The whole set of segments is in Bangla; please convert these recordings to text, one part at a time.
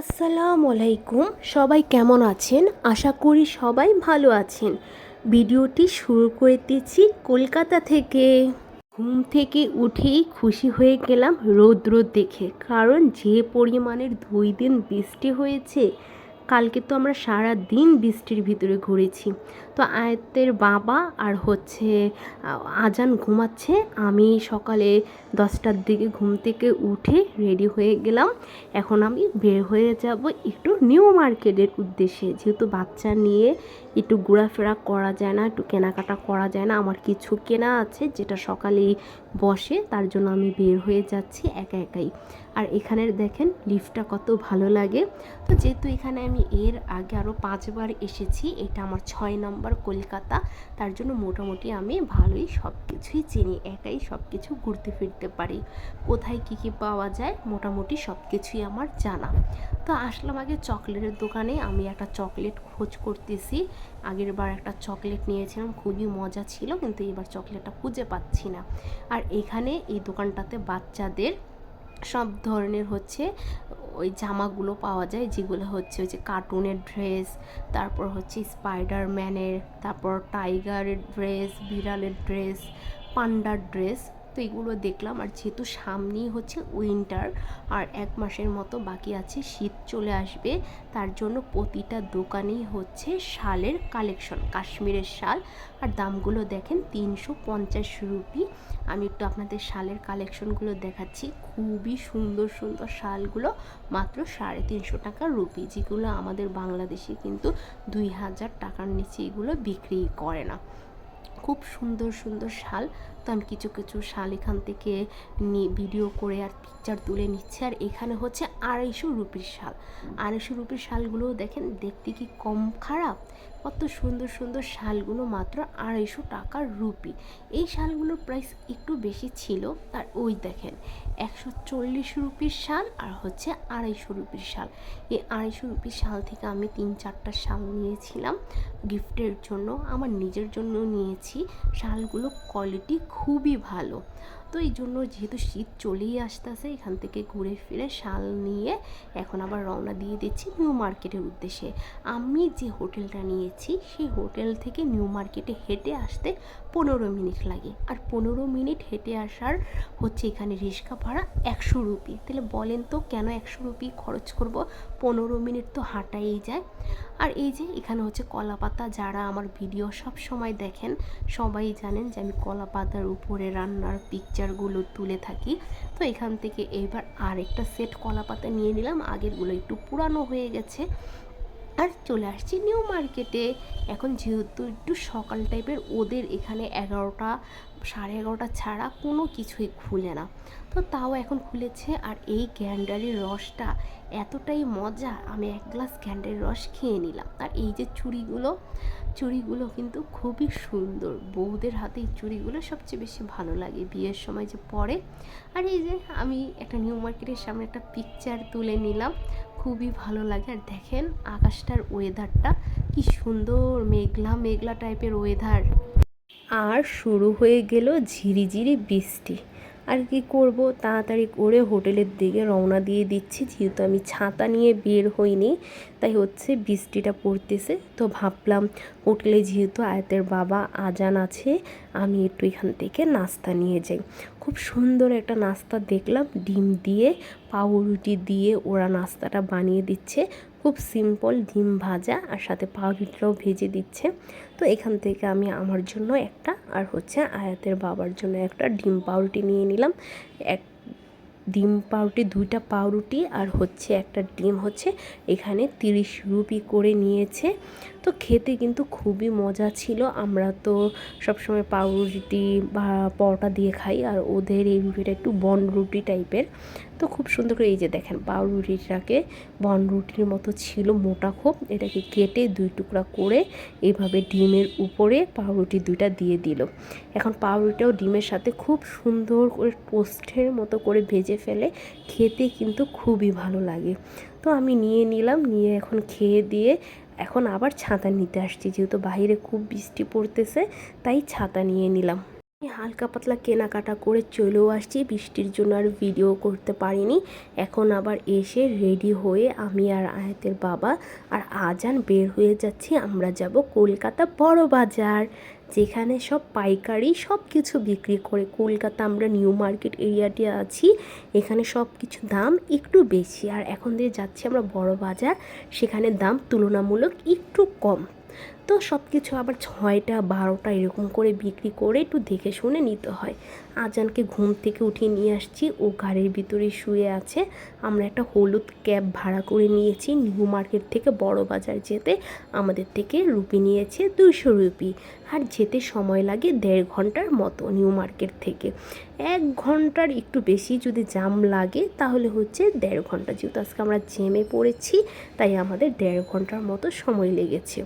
আসসালামু আলাইকুম, সবাই কেমন আছেন? আশা করি সবাই ভালো আছেন। ভিডিওটি শুরু করে দিচ্ছি কলকাতা থেকে। ঘুম থেকে উঠেই খুশি হয়ে গেলাম রৌদ্র দেখে, কারণ যে পরিমাণের দুই দিন বৃষ্টি হয়েছে, কালকে তো আমরা সারা দিন বৃষ্টির ভিতরে ঘুরেছি। তো আয়তের বাবা আর হচ্ছে আজান ঘুমাচ্ছে। আমি সকালে দশটার দিকে ঘুম থেকে উঠে রেডি হয়ে গেলাম। এখন আমি বের হয়ে যাব একটু নিউ মার্কেটের উদ্দেশ্যে। যেহেতু বাচ্চা নিয়ে একটু ঘোরাফেরা করা যায় না, একটু কেনাকাটা করা যায় না, আমার কিছু কেনা আছে যেটা সকালেই বসে, তার জন্য আমি বের হয়ে যাচ্ছি একা একাই। আর এখানের দেখেন লিফটটা কত ভালো লাগে। তো যেহেতু এখানে আমি এর আগে আরও পাঁচবার এসেছি, এটা আমার ছয় নম্বর কলকাতা, তার জন্য মোটামুটি আমি ভালোই সব কিছুই চিনি, একাই সব কিছু ঘুরতে ফিরতে পারি। কোথায় কী কী পাওয়া যায়, মোটামুটি সব কিছুই আমার জানা। তো আসলাম আগে চকলেটের দোকানে, আমি একটা চকলেট খোঁজ করতেছি। আগের বার একটা চকলেট নিয়েছিলাম, খুবই মজা ছিল, কিন্তু এবার চকলেটটা খুঁজে পাচ্ছি না। আর এখানে এই দোকানটাতে বাচ্চাদের সব ধরনের হচ্ছে ওই জামাগুলো পাওয়া যায়, যেগুলো হচ্ছে ওই যে কার্টুনের ড্রেস তারপর হচ্ছে স্পাইডারম্যানের তারপর টাইগারের ড্রেস বিড়ালের ড্রেস পান্ডার ড্রেস তো এগুলো দেখলাম। আর যেহেতু সামনেই হচ্ছে উইন্টার আর এক মাসের মতো বাকি আছে, শীত চলে আসবে। তার জন্য প্রতিটা দোকানেই হচ্ছে শালের কালেকশন কাশ্মীরের শাল। আর দামগুলো দেখেন, তিনশো পঞ্চাশ রুপি। আমি একটু আপনাদের শালের কালেকশনগুলো দেখাচ্ছি। খুবই সুন্দর সুন্দর শালগুলো, মাত্র সাড়ে তিনশো টাকা রুপি। যেগুলো আমাদের বাংলাদেশে কিন্তু দুই হাজার টাকার নিচে এগুলো বিক্রি করে না। খুব সুন্দর সুন্দর শাল। তো আমি কিছু কিছু শাল এখান থেকে ভিডিও করে আর পিকচার তুলে নিচ্ছে। আর এখানে হচ্ছে আড়াইশো রুপির শাল। আড়াইশো রুপির শালগুলোও দেখেন, দেখতে কি কম খারাপ? কত সুন্দর সুন্দর শালগুলো মাত্র আড়াইশো টাকার রুপি। এই শালগুলোর প্রাইস একটু বেশি ছিল। আর ওই দেখেন, একশো চল্লিশ রুপির শাল আর হচ্ছে আড়াইশো রুপির শাল। এই আড়াইশো রুপির শাল থেকে আমি তিন, চারটা শাল নিয়েছিলাম গিফটের জন্য। আমার নিজের জন্য নিয়েছি। শালগুলো কোয়ালিটি খুবই ভালো। তো এই জন্য যেহেতু শীত চলেই আসতেছে, এখান থেকে ঘুরে ফিরে শাল নিয়ে এখন আবার রওনা দিয়ে দিচ্ছি নিউ মার্কেটের উদ্দেশ্যে। আমি যে হোটেলটা নিয়েছি, সেই হোটেল থেকে নিউ মার্কেটে হেঁটে আসতে পনেরো মিনিট লাগে। আর পনেরো মিনিট হেঁটে আসার হচ্ছে এখানে রিক্সা ভাড়া একশো রুপি। তাহলে বলেন তো কেন একশো রুপি খরচ করব? পনেরো মিনিট তো হাঁটাই যায়। আর এই যে এখানে হচ্ছে কলা পাতা যারা আমার ভিডিও সব সময় দেখেন, সবাই জানেন যে আমি কলা পাতার উপরে রান্নার পিকচারগুলো তুলে থাকি। তো এখান থেকে এবার আরেকটা সেট কলা পাতা নিয়ে নিলাম। আগেরগুলো একটু পুরানো হয়ে গেছে। আর চলে আসছি নিউ মার্কেটে এখন যেহেতু একটু সকাল টাইপের ওদের এখানে এগারোটা, সাড়ে এগারোটা ছাড়া কোনো কিছুই খুলে না। তো তাও এখন খুলেছে, আর এই গ্যান্ডারির রসটা এতটাই মজা, আমি এক গ্লাস গ্যান্ডারির রস খেয়ে নিলাম। আর এই যে চুড়িগুলো চুড়িগুলো কিন্তু খুবই সুন্দর। বউদের হাতে এই চুড়িগুলো সবচেয়ে বেশি ভালো লাগে বিয়ের সময় যে পরে। আর এই যে আমি একটা নিউ মার্কেটের সামনে একটা পিকচার তুলে নিলাম, খুবই ভালো লাগে। আর দেখেন আকাশটার ওয়েদারটা কি সুন্দর মেঘলা মেঘলা টাইপের ওয়েদার আর শুরু হয়ে গেল ঝিরিঝিরি বৃষ্টি। আর কি করব? তাড়াতাড়ি করে হোটেলের দিকে রওনা দিয়ে দিচ্ছি। যেহেতু আমি ছাতা নিয়ে বের হইনি, তাই হচ্ছে বৃষ্টিটা পড়তেছে। তো ভাবলাম হোটেলে যেহেতু আয়তের বাবা আজান আছে, আমি একটু এখান থেকে নাস্তা নিয়ে যাই। খুব সুন্দর একটা নাস্তা দেখলাম। ডিম দিয়ে, পাউরুটি দিয়ে ওরা নাস্তাটা বানিয়ে দিচ্ছে। খুব সিম্পল ডিম ভাজা আর সাথে পাউরুটিটাও ভেজে দিচ্ছে। তো এখান থেকে আমি আমার জন্য একটা আর হচ্ছে আয়াতের বাবার জন্য একটা ডিম পাউরুটি নিয়ে নিলাম। এক ডিম পাউরুটি, দুইটা পাউরুটি আর হচ্ছে একটা ডিম হচ্ছে এখানে তিরিশ রুপি করে নিয়েছে। তো খেতে কিন্তু খুবই মজা ছিল। আমরা তো সবসময় পাউরুটি বা পরোটা দিয়ে খাই আর ওদের এই রুটিটা একটু বন রুটি টাইপের তো খুব সুন্দর করে এই যে দেখেন, পাউরুটিটাকে বন রুটির মতো ছিল মোটা খুব, এটাকে কেটে দুই টুকরা করে এভাবে ডিমের উপরে পাউরুটি দুইটা দিয়ে দিল। এখন পাউরুটিটাও ডিমের সাথে খুব সুন্দর করে টোস্টের মতো করে ভেজে ফেলে, খেতে কিন্তু খুবই ভালো লাগে। তো আমি নিয়ে নিলাম, নিয়ে এখন খেয়ে দিয়ে এখন আবার ছাতা নিতে আসছি, যেহেতু বাইরে খুব বৃষ্টি পড়তেছে, তাই ছাতা নিয়ে নিলাম। হালকা পাতলা কেনাকাটা করে চলেও আসছি। বৃষ্টির জন্য আর ভিডিও করতে পারিনি। এখন আবার এসে রেডি হয়ে আমি আর আয়াতের বাবা আর আজান বের হয়ে যাচ্ছি। আমরা যাব কলকাতা বড় বাজার, যেখানে সব পাইকারি সব কিছু বিক্রি করে। কলকাতা আমরা নিউ মার্কেট এরিয়াতে আছি। এখানে সব কিছু দাম একটু বেশি। আর এখন দিয়ে যাচ্ছি আমরা বড় বাজার। সেখানে দাম তুলনামূলক একটু কম। তো সব কিছু আবার ছয়টা, বারোটা এরকম করে বিক্রি করে একটু দেখে শুনে নিতে হয়। আজানকে ঘুম থেকে উঠিয়ে নিয়ে আসছি, ও গাড়ির ভিতরে শুয়ে আছে। আমরা একটা হলুদ ক্যাব ভাড়া করে নিয়েছি, নিউ মার্কেট থেকে বড় বাজার যেতে আমাদের থেকে রুপি নিয়েছে দুইশো রুপি। আর যেতে সময় লাগে দেড় ঘণ্টার মতো নিউ মার্কেট থেকে। এক ঘণ্টার একটু বেশি যদি জাম লাগে, তাহলে হচ্ছে দেড় ঘণ্টা। যেহেতু আজকে আমরা জেমে পড়েছি, তাই আমাদের দেড় ঘণ্টার মতো সময় লেগেছে।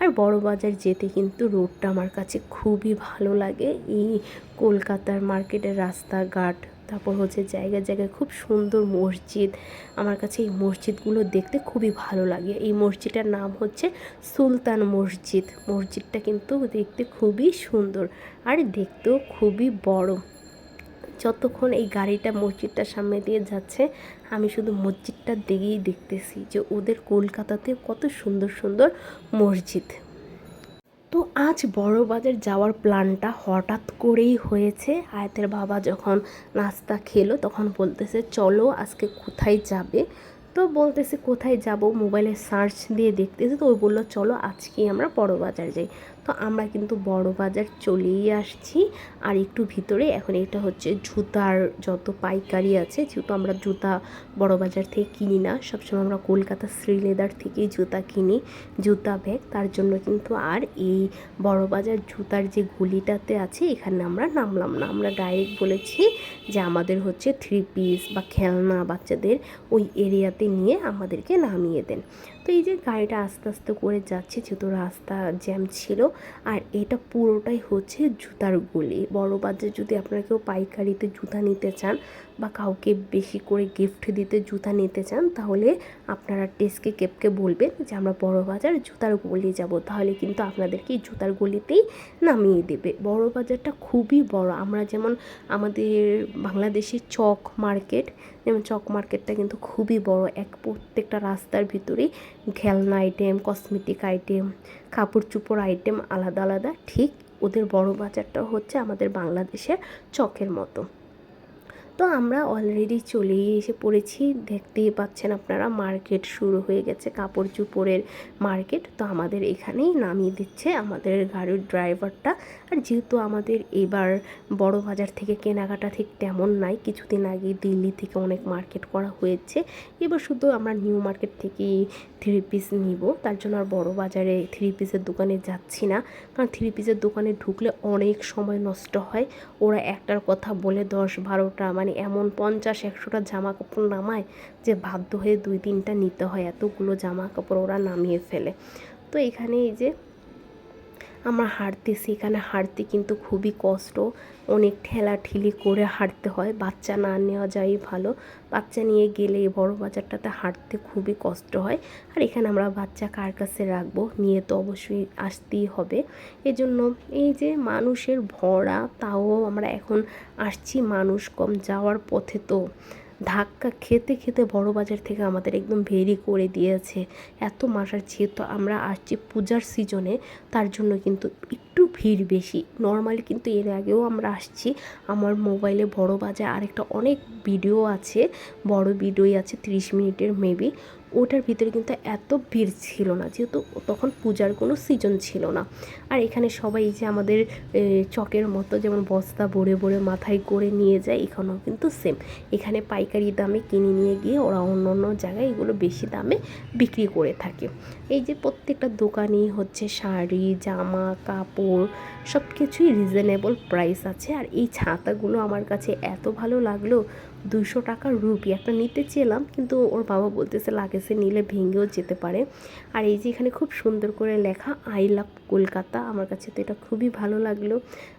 আর বড় বাজার যেতে কিন্তু রোডটা আমার কাছে খুবই ভালো লাগে। এই কলকাতার মার্কেটের রাস্তাঘাট, তারপর হচ্ছে জায়গায় জায়গায় খুব সুন্দর মসজিদ। আমার কাছে এই মসজিদগুলো দেখতে খুবই ভালো লাগে। এই মসজিদটার নাম হচ্ছে সুলতান মসজিদ। মসজিদটা কিন্তু দেখতে খুবই সুন্দর আর দেখতেও খুবই বড়। যতক্ষণ এই গাড়িটা মসজিদটার সামনে দিয়ে যাচ্ছে, আমি শুধু মসজিদটার দিকেই দেখতেছি যে ওদের কলকাতাতে কত সুন্দর সুন্দর মসজিদ। তো আজ বড় বাজার যাওয়ার প্ল্যানটা হঠাৎ করেই হয়েছে। আয়তের বাবা যখন নাস্তা খেলো, তখন বলতেছে, চলো আজকে কোথায় যাবে? তো বলতেছে, কোথায় যাব? মোবাইলে সার্চ দিয়ে দেখতেছে তো ওই বলল, চলো আজকেই আমরা বড় বাজার যাই। তো আমরা কিন্তু বড় বাজার চলেই আসছি। আর একটু ভিতরে এখন এটা হচ্ছে জুতার যত পাইকারি আছে, যেহেতু আমরা জুতা বড় বাজার থেকে কিনি না, সবসময় আমরা কলকাতা শ্রীলেদার থেকেই জুতা কিনি, জুতা ব্যাগ। তার জন্য কিন্তু আর এই বড় বাজার জুতার যে গুলিটাতে আছে, এখানে আমরা নামলাম না। আমরা ডাইরেক্ট বলেছি যে আমাদের হচ্ছে থ্রি পিস বা খেলনা বাচ্চাদের ওই এরিয়াতে নিয়ে আমাদেরকে নামিয়ে দেন। তো এই যে গাড়িটা আস্তে আস্তে করে যাচ্ছে, যেহেতু রাস্তা জ্যাম ছিল, আর এটা পুরোটাই হচ্ছে জুতার গুলি। বড় বাজার যদি আপনারা কেউ পাইকারিতে জুতা নিতে চান বা কাউকে বেশি করে গিফট দিতে জুতা নিতে চান, তাহলে আপনারা টেস্কে কেপকে বলবেন যে আমরা বড় বাজার জুতার গলি যাব। তাহলে কিন্তু আপনাদেরকে জুতার গলিতেই নামিয়ে দেবে। বড় বাজারটা খুবই বড়। আমরা যেমন আমাদের বাংলাদেশের চক মার্কেট, যেমন চক মার্কেটটা কিন্তু খুবই বড়। এক প্রত্যেকটা রাস্তার ভিতরেই খেলনা আইটেম কসমেটিক আইটেম কাপড় চুপড় আইটেম আলাদা আলাদা। ঠিক ওদের বড় বাজারটা হচ্ছে আমাদের বাংলাদেশের চকের মতো। তো আমরা অলরেডি চলেই এসে পড়েছি। দেখতেই পাচ্ছেন আপনারা মার্কেট শুরু হয়ে গেছে কাপড় চুপড়ের মার্কেট তো আমাদের এখানেই নামিয়ে দিচ্ছে আমাদের গাড়ির ড্রাইভারটা আর যেহেতু আমাদের এবার বড় বাজার থেকে কেনাকাটা ঠিক তেমন নাই, কিছুদিন আগে দিল্লি থেকে অনেক মার্কেট করা হয়েছে। এবার শুধু আমরা নিউ মার্কেট থেকেই থ্রি পিস নিব। তার জন্য আর বড় বাজারে থ্রি পিসের দোকানে যাচ্ছি না। কারণ থ্রি পিসের দোকানে ঢুকলে অনেক সময় নষ্ট হয়। ওরা একটার কথা বলে দশ বারোটা মানে এমন পঞ্চাশ, একশোটা জামা কাপড় নামায় যে বাধ্য হয়ে দুই তিনটা নিতে হয়। এতগুলো জামা কাপড় ওরা নামিয়ে ফেলে। তো এখানে এই যে আমরা হাঁটতেছি এখানে হাঁটতে কিন্তু খুবই কষ্ট। অনেক ঠেলা ঠেলাঠেলি করে হাঁটতে হয়। বাচ্চা না নেওয়া যায় ভালো। বাচ্চা নিয়ে গেলে এই বড় বাজারটাতে হাঁটতে খুবই কষ্ট হয়। আর এখানে আমরা বাচ্চা কার কাছে রাখব? নিয়ে তো অবশ্যই আসতেই হবে। এজন্য এই যে মানুষের ভরা, তাও আমরা এখন আসছি মানুষ কম যাওয়ার পথে তো। ধাক্কা খেতে খেতে বড় বাজার থেকে আমাদের একদম ভেরি করে দিয়েছে। এত মাসার যেহেতু আমরা আসছি পূজার সিজনে তার জন্য কিন্তু একটু ভিড় বেশি। নর্মালি কিন্তু এর আগেও আমরা আসছি। আমার মোবাইলে বড় বাজার আরেকটা অনেক ভিডিও আছে, বড় ভিডিওই আছে ত্রিশ মিনিটের মেবি ওটার ভিতরে কিন্তু এত ভিড় ছিল না, যেহেতু তখন পূজার কোনো সিজন ছিল না। আর এখানে সবাই যে আমাদের চকের মতো যেমন বস্তা ভরে ভরে মাথায় করে নিয়ে যায়, এখানেও কিন্তু সেম এখানে পাইকারি দামে কিনে নিয়ে গিয়ে ওরা অন্য অন্য জায়গায় এগুলো বেশি দামে বিক্রি করে থাকে। এই যে প্রত্যেকটা দোকানেই হচ্ছে শাড়ি, জামা, কাপড় সব কিছুই রিজনেবল প্রাইস আছে। আর এই ছাতাগুলো আমার কাছে এত ভালো লাগল দুশো টাকা রুপি। একটা নিতে চেলাম, কিন্তু ওর বাবা বলতেছে লাগেছে নিলে ভেঙেও যেতে পারে। আর এই যে এখানে খুব সুন্দর করে লেখা, আই লাভ কলকাতা। আমার কাছে তো এটা খুবই ভালো লাগল।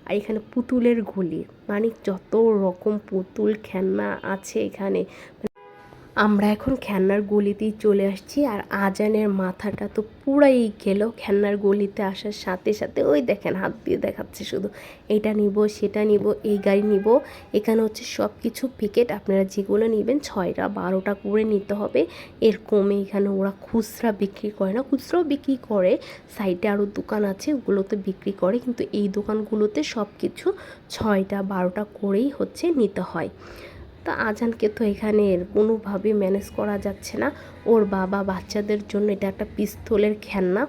আর এখানে পুতুলের গলি মানে যত রকম পুতুল খেলনা আছে এখানে আমরা এখন খেলনার গলিতেই চলে আসছি আর আজানের মাথাটা তো পুরাই গেল খেলনার গলিতে আসার সাথে সাথে ওই দেখেন হাত দিয়ে দেখাচ্ছে শুধু। এটা নিব, সেটা নিব, এই গাড়ি নিব, এখানে হচ্ছে সব কিছু প্যাকেট আপনারা যেগুলো নেবেন ছয়টা বারোটা করে নিতে হবে। এর কমে এখানে ওরা খুচরা বিক্রি করে না, খুচরাও বিক্রি করে সাইডে আরও দোকান আছে, ওগুলোতে বিক্রি করে, কিন্তু এই দোকানগুলোতে সব কিছু ছয়টা বারোটা করেই হচ্ছে নিতে হয়। তা আজানকে তো এখানে কোনোভাবে ম্যানেজ করা যাচ্ছে না। ওর বাবা বাচ্চাদের জন্য এটা একটা পিস্তলের খেলনা।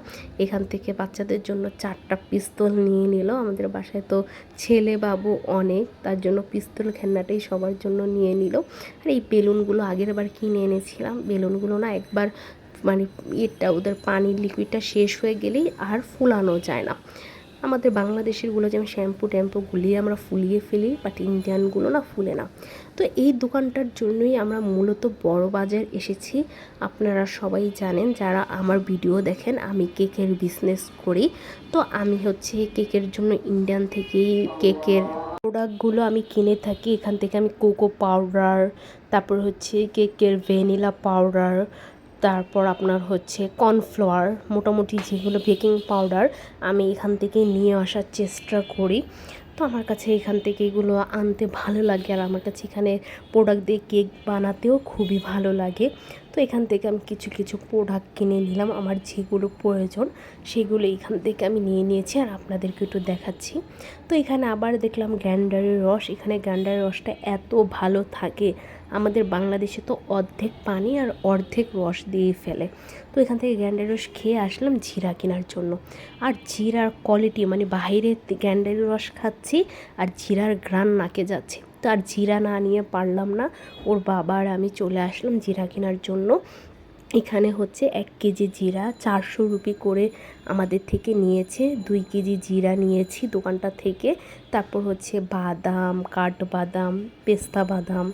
এখান থেকে বাচ্চাদের জন্য চারটা পিস্তল নিয়ে নিল। আমাদের বাসায় তো ছেলে বাবু অনেক, তার জন্য পিস্তল খেলনাটাই সবার জন্য নিয়ে নিল। আর এই বেলুনগুলো আগের বার কিনে এনেছিলাম। বেলুনগুলো না একবার মানে এটা ওদের পানির লিকুইডটা শেষ হয়ে গেলেই আর ফুলানো যায় না। আমাদের বাংলাদেশেরগুলো যেমন শ্যাম্পু ট্যাম্পু গুলিয়ে আমরা ফুলিয়ে ফেলি বাট ইন্ডিয়ানগুলো না ফুলে না। তো এই দোকানটার জন্যই আমরা মূলত বড় বাজার এসেছি। আপনারা সবাই জানেন, যারা আমার ভিডিও দেখেন, আমি কেকের বিজনেস করি। তো আমি হচ্ছে কেকের জন্য ইন্ডিয়ান থেকেই কেকের প্রোডাক্টগুলো আমি কিনে থাকি। এখান থেকে আমি কোকো পাউডার তারপর হচ্ছে কেকের ভ্যানিলা পাউডার তারপর আপনার হচ্ছে কর্নফ্লাওয়ার, মোটামুটি যেগুলো বেকিং পাউডার, আমি এখান থেকে নিয়ে আসার চেষ্টা করি। তো আমার কাছে এখান থেকে এগুলো আনতে ভালো লাগে আর আমার কাছে এখানে প্রোডাক্ট দিয়ে কেক বানাতেও খুবই ভালো লাগে। তো এখান থেকে আমি কিছু কিছু প্রোডাক্ট কিনে নিলাম, আমার যেগুলো প্রয়োজন সেগুলো এখান থেকে আমি নিয়ে নিয়েছি আর আপনাদেরকে একটু দেখাচ্ছি। তো এখানে আবার দেখলাম গ্যান্ডারের রস, এখানে গ্যান্ডারের রসটা এত ভালো থাকে। আমাদের বাংলাদেশে তো অর্ধেক পানি আর অর্ধেক রস দিয়ে ফেলে। তো এখান থেকে গ্যান্ডার রস খেয়ে আসলাম জিরা কেনার জন্য। আর জিরার কোয়ালিটি মানে বাইরে গ্যান্ডারের রস খাচ্ছি আর জিরার গ্রান নাকে যাচ্ছে। তো আর জিরা না নিয়ে পারলাম না। ওর বাবার আমি চলে আসলাম জিরা কেনার জন্য। এখানে হচ্ছে এক কেজি জিরা চারশো রুপি করে আমাদের থেকে নিয়েছে। দুই কেজি জিরা নিয়েছি দোকানটা থেকে। তারপর হচ্ছে বাদাম, কাঠবাদাম, পেস্তা বাদাম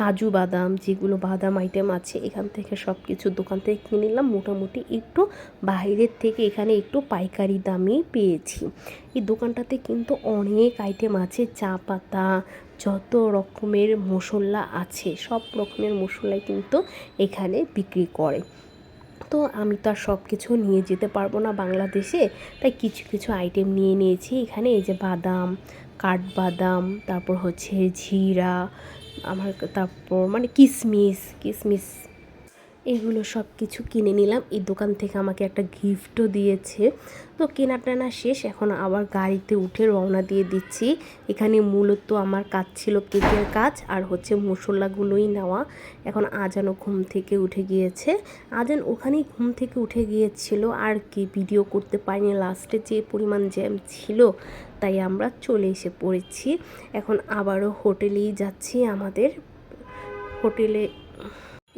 কাজু বাদাম, যেগুলো বাদাম আইটেম আছে, এখান থেকে সব কিছু দোকান থেকে কিনে নিলাম। মোটামুটি একটু বাইরের থেকে এখানে একটু পাইকারি দামে পেয়েছি। এই দোকানটাতে কিন্তু অনেক আইটেম আছে, চা পাতা, যত রকমের মশলা আছে, সব রকমের মশলাই কিন্তু এখানে বিক্রি করে। তো আমি তো আর সব কিছু নিয়ে যেতে পারব না বাংলাদেশে, তাই কিছু কিছু আইটেম নিয়ে নিয়েছি। এখানে এই যে বাদাম কাঠবাদাম, তারপর হচ্ছে জিরা, আমার তারপর মানে কিসমিস কিসমিস। এগুলো সব কিছু কিনে নিলাম। এই দোকান থেকে আমাকে একটা গিফটও দিয়েছে। তো কেনা টেনা শেষ, এখন আবার গাড়িতে উঠে রওনা দিয়ে দিচ্ছি। এখানে মূলত আমার কাজ ছিল কেকের কাজ, আর হচ্ছে মশলাগুলোই নেওয়া। এখন আজানও ঘুম থেকে উঠে গিয়েছে। আজান ওখানেই ঘুম থেকে উঠে গিয়েছিল। আর কি ভিডিও করতে পারিনি। লাস্টে যে পরিমাণ জ্যাম ছিল তাই আমরা চলে এসে পড়েছি। এখন আবারও হোটেলেই যাচ্ছি আমাদের। হোটেলে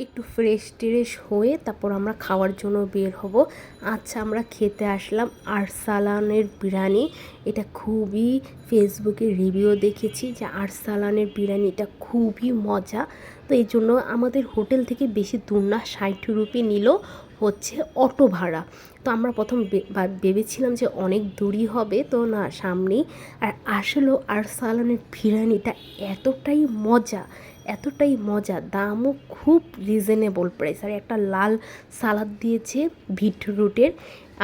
একটু ফ্রেশ ট্রেশ হয়ে তারপর আমরা খাওয়ার জন্য বের হব। আচ্ছা আমরা খেতে আসলাম আরসালানের বিরিয়ানি। এটা খুবই ফেসবুকে রিভিউ দেখেছি যে আরসালানের বিরিয়ানিটা খুবই মজা। তো এই জন্য আমাদের হোটেল থেকে বেশি দূর না, ষাট রুপি নিল হচ্ছে অটো ভাড়া। তো আমরা প্রথম ভেবেছিলাম যে অনেক দূরই হবে, তো না, সামনেই। আর আসলেও আরসালানের বিরিয়ানিটা এতটাই মজা এতটাই মজা, দামও খুব রিজনেবল প্রাইস আর একটা লাল সালাদ দিয়েছে বিটরুটের,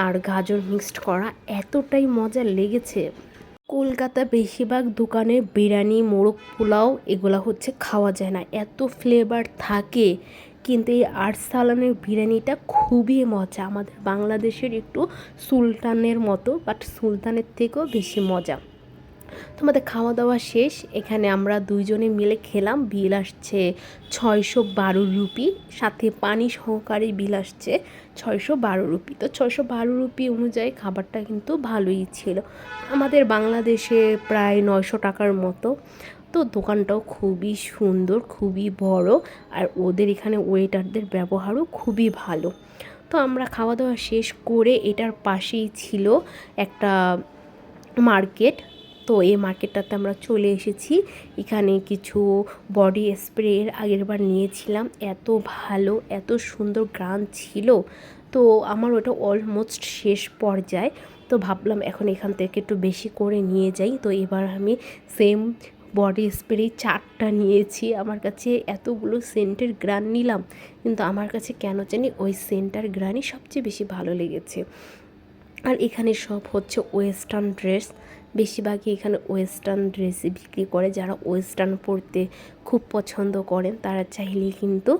আর গাজর মিক্সড করা, এতটাই মজা লেগেছে। কলকাতা বেশিরভাগ দোকানে বিরিয়ানি, মোরগ পোলাও, এগুলো হচ্ছে খাওয়া যায় না। এত ফ্লেভার থাকে। কিন্তু এই আর্সালানের বিরিয়ানিটা খুবই মজা। আমাদের বাংলাদেশের একটু সুলতানের মতো বাট সুলতানের থেকেও বেশি মজা। তোমাদের খাওয়া দাওয়া শেষ, এখানে আমরা দুইজনে মিলে খেলাম, বিল আসছে ছয়শো বারো রুপি, সাথে পানি সহকারে বিল আসছে ছয়শো বারো রুপি। তো ছয়শো বারো রুপি অনুযায়ী খাবারটা কিন্তু ভালোই ছিল। আমাদের বাংলাদেশে প্রায় নয়শো টাকার মতো। তো দোকানটাও খুবই সুন্দর, খুবই বড় আর ওদের এখানে ওয়েটারদের ব্যবহারও খুবই ভালো। তো আমরা খাওয়া দাওয়া শেষ করে এটার পাশেই ছিল একটা মার্কেট। তো এই মার্কেটটাতে আমরা চলে এসেছি। এখানে কিছু বডি স্প্রের আগের বার নিয়েছিলাম। এত ভালো, এত সুন্দর গ্রান ছিল। তো আমার ওটা অলমোস্ট শেষ পর্যায়ে। তো ভাবলাম এখন এখান থেকে একটু বেশি করে নিয়ে যাই। তো এবার আমি সেম বডি স্প্রে চারটা নিয়েছি। আমার কাছে এতগুলো সেন্টের গ্রান নিলাম, কিন্তু আমার কাছে কেন জানি ওই সেন্টার গ্রানই সবচেয়ে বেশি ভালো লেগেছে। আর এখানে সব হচ্ছে ওয়েস্টার্ন ড্রেস বেশিরভাগই এখানে ওয়েস্টার্ন ড্রেসই বিক্রি করে, যারা ওয়েস্টার্ন পরতে খুব পছন্দ করেন, তারা চাইলে কিন্তু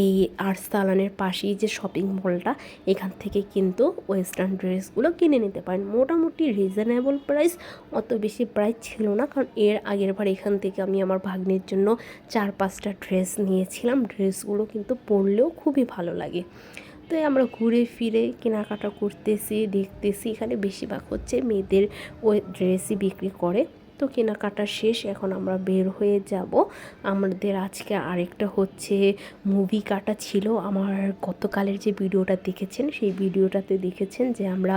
এই আর্টস দালানের পাশেই যে শপিং মলটা এখান থেকে কিন্তু ওয়েস্টার্ন ড্রেসগুলো কিনে নিতে পারেন। মোটামুটি রিজনেবল প্রাইস অত বেশি প্রাইস ছিল না, কারণ এর আগের বার এখান থেকে আমি আমার ভাগ্নের জন্য চার পাঁচটা ড্রেস নিয়েছিলাম। ড্রেসগুলো কিন্তু পরলেও খুবই ভালো লাগে। তো আমরা ঘুরে ফিরে কেনাকাটা করতেছি, দেখতেছি। এখানে বেশিরভাগ হচ্ছে মেয়েদের ওই ড্রেসই বিক্রি করে। তো কেনাকাটা শেষ, এখন আমরা বের হয়ে যাব। আমাদের আজকে আরেকটা হচ্ছে মুভি কাটা ছিল। আমার গতকালের যে ভিডিওটা দেখেছেন, সেই ভিডিওটাতে দেখেছেন যে আমরা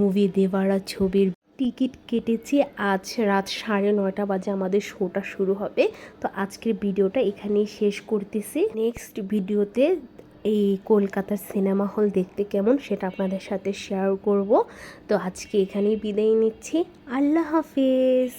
মুভি দেওয়ারা ছবির টিকিট কেটেছি। আজ রাত সাড়ে নয়টা বাজে আমাদের শোটা শুরু হবে। তো আজকের ভিডিওটা এখানেই শেষ করতেছি। নেক্সট ভিডিওতে এই কলকাতার সিনেমা হল দেখতে কেমন সেটা আপনাদের সাথে শেয়ার করব। তো আজকে এখানেই বিদায় নিচ্ছি। আল্লাহ হাফিজ।